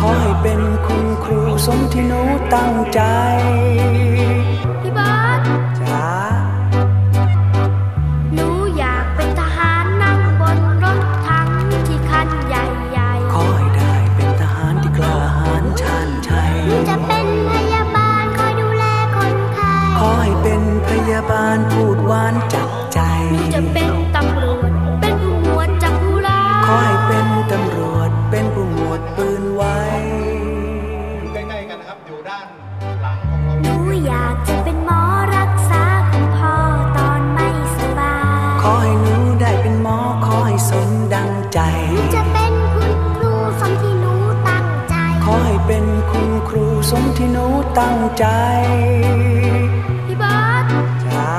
ขอให้เป็นคุณครูสมที่หนูตั้งใจ ตั้งใจ พี่เบิร์ดจ้า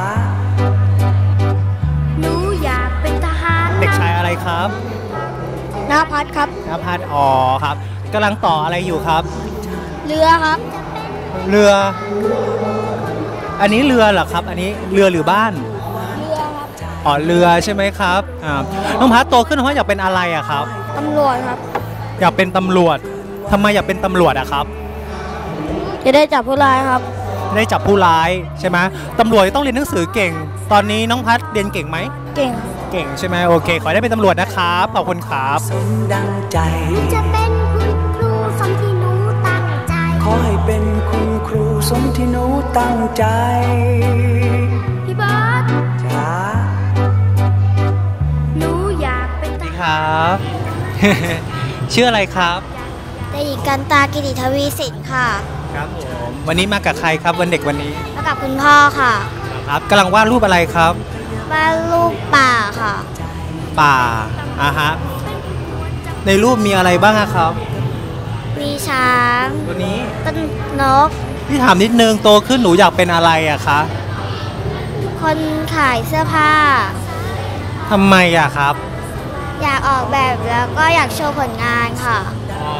หนูอยากเป็นทหารเด็กชายอะไรครับนาพัดครับนภัสอ๋อครับกำลังต่ออะไรอยู่ครับ เรือครับ เรือ อันนี้เรือเหรอครับ อันนี้เรือหรือบ้าน เรือครับอ๋อเรือใช่ไหมครับอ่าน้องพัสโตขึ้นน้องพัสอยากเป็นอะไรอะครับ ตำรวจครับ อยากเป็นตำรวจทำไมอยากเป็นตำรวจอะครับ จะได้จับผู้ร้ายครับ ได้จับผู้ร้ายใช่ไหมตำรวจต้องเรียนหนังสือเก่ง ตอนนี้น้องพัสเรียนเก่งไหม เก่ง เก่งใช่ไหมโอเค ขอให้ได้เป็นตำรวจนะครับขอบคุณครับสมดังใจ จะเป็นคุณครูสมที่หนูตั้งใจ ขอให้เป็นคุณครูสมที่หนูตั้งใจ พี่เบิร์ดจ้าหนูอยากเป็นทสวัสดีหารครับ ชื่ออะไรครับเด็กกันตากิติทวีสินค่ะ ครับผมวันนี้มากับใครครับวันเด็กวันนี้มากับคุณพ่อค่ะครับกำลังวาดรูปอะไรครับบ้านลูกป่าค่ะ ป่าอะฮะในรูปมีอะไรบ้างอะครับ มีช้างตัวนี้ต้นนกพี่ถามนิดนึงโตขึ้นหนูอยากเป็นอะไรอะคะคนขายเสื้อผ้าทำไมอะครับ อยากออกแบบแล้วก็อยากโชว์ผลงานค่ะอ๋อ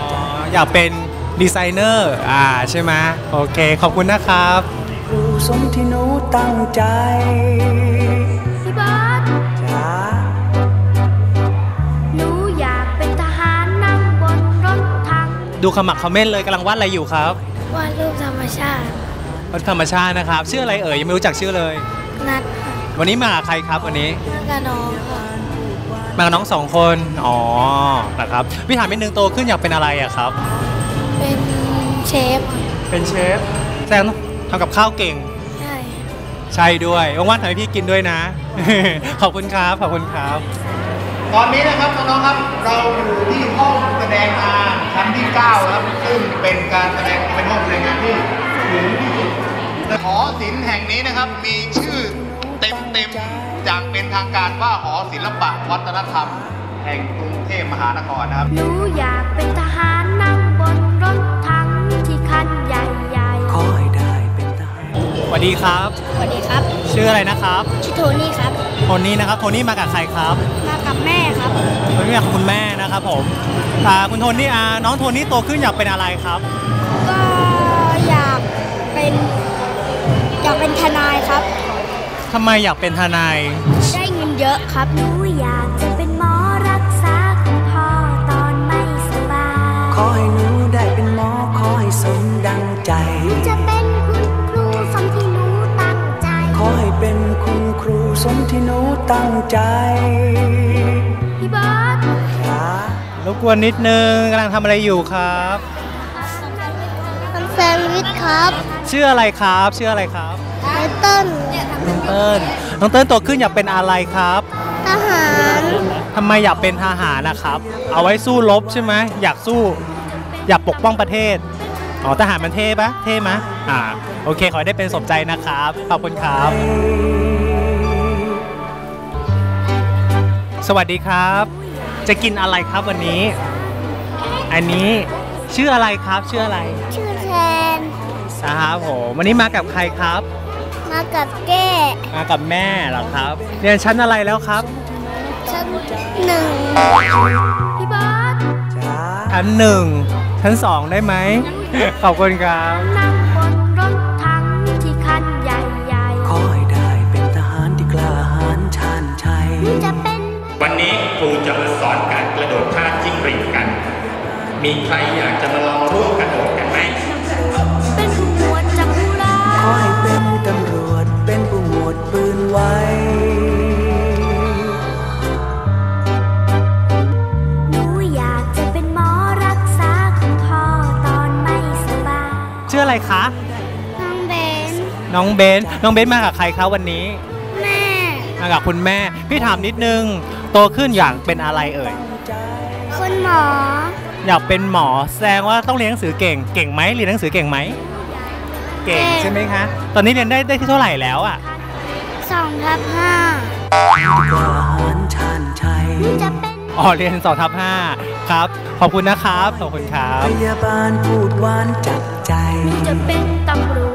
อยากเป็น ดีไซเนอร์อ่าใช่ไหมโอเค ขอบคุณนะครับครูสมที่หนูตั้งใจพี่เบิร์ดจ้าหนูอยากเป็นทหารนั่งบนรถถัง ดูขมักเขม้นเลยกำลังวาดอะไรอยู่ครับวาดรูปธรรมชาติวาดธรรมชาตินะครับ ชื่ออะไรเอ่ยยังไม่รู้จักชื่อเลย นัดค่ะวันนี้มากับใครครับวันนี้นักกับน้องค่ะมากับน้องสองคน อ๋อนะครับพี่ถามนิดนึงโตขึ้นอยากเป็นอะไรอะครับ เป็นเชฟเป็นเชฟแซงทำกับข้าวเก่ง ใช่ ใช่ด้วยว่างๆทำให้พี่กินด้วยนะ ขอบคุณครับ ขอบคุณครับ ตอนนี้นะครับน้องๆครับเราอยู่ที่ห้องแสดงงานชั้นที่9ครับซึ่งเป็นการแสดงเป็นห้องแสดงงานที่สูงที่สุดหอศิลป์แห่งนี้นะครับมีชื่อเต็มๆอย่างเป็นทางการว่าหอศิลปะวัฒนธรรม แห่งกรุงเทพมหานครนะครับหนูอยากเป็นทหารนั่งบน รถถังที่คันใหญ่ขอให้ได้เป็นทหารสวัสดีครับๆสวัสดีครับ ชื่ออะไรนะครับ ชื่อโทนี่ครับ โทนี่นะครับ โทนี่มากับใครครับ มากับแม่ครับโทนี่มากับคุณแม่นะครับผมอ่าคุณโทนี่อ่าน้องโทนี่โตขึ้นอยากเป็นอะไรครับ ก็อยากเป็นอยากเป็นทนายครับทำไมอยากเป็นทนาย ได้เงินเยอะครับหนูอยาก งใจ พี่เบิร์ดจ้ารบกวนนิดนึงกำลังทำอะไรอยู่ครับทำแซนด์วิชครับชื่ออะไรครับชื่ออะไรครับไตเติ้ลน้องเติ้ลน้องเติ้ลโตขึ้นอยากเป็นอะไรครับทหารทำไมอยากเป็นทหารนะครับ เอาไว้สู้รบใช่ไหมอยากสู้ อยากปกป้องประเทศอ๋อทหารมันเท่ปะเท่ไหมะอ่าโอเค ขอให้ได้เป็นสมใจนะครับขอบคุณครับ สวัสดีครับ จะกินอะไรครับวันนี้ อันนี้ชื่ออะไรครับชื่ออะไร ชื่อแทนนะครับผมวันนี้มากับใครครับ มากับแก้มากับแม่เหรอครับเรียนชั้นอะไรแล้วครับ ชั้นหนึ่งพี่เบิร์ดจ้าชั้นหนึ่งชั้นสองได้ไหมขอบคุณครับนั่งบนรถถังที่คันใหญ่ขอให้ได้เป็นทหารที่กล้าหาญชาญชัยๆจะเป็น วันนี้ครูจะมาสอนการกระโดดท่าจิ้งหรีดกัน มีใครอยากจะมาลองร่วมกระโดดกันไหม เป็นผู้หมวดจัร้ขอให้เป็นตำรวจ เป็นผู้หมวดปืนไว้ หนูอยากจะเป็นหมอรักษาคุณพ่อตอนไม่สบาย ชื่ออะไรคะ น้องเบน น้องเบน น้องเบนมากับใครคะวันนี้ แม่ มากับคุณแม่ พี่ถามนิดนึง โตขึ้นอยากเป็นอะไรเอ่ย คุณหมอ อยากเป็นหมอแสดงว่าต้องเรียนหนังสือเก่ง เก่งไหมเรียนหนังสือเก่งไหม เก่งเก่งใช่ไหมคะ ตอนนี้เรียนได้ได้ที่เท่าไหร่แล้วอะสองทับห้ากล้าหาญชาญชัยจะเป็นอ๋อเรียนสองทับห้าครับ ขอบคุณนะครับ ขอบคุณครับพยาบาลพูดหวานจับใจจะเป็นตำรวจ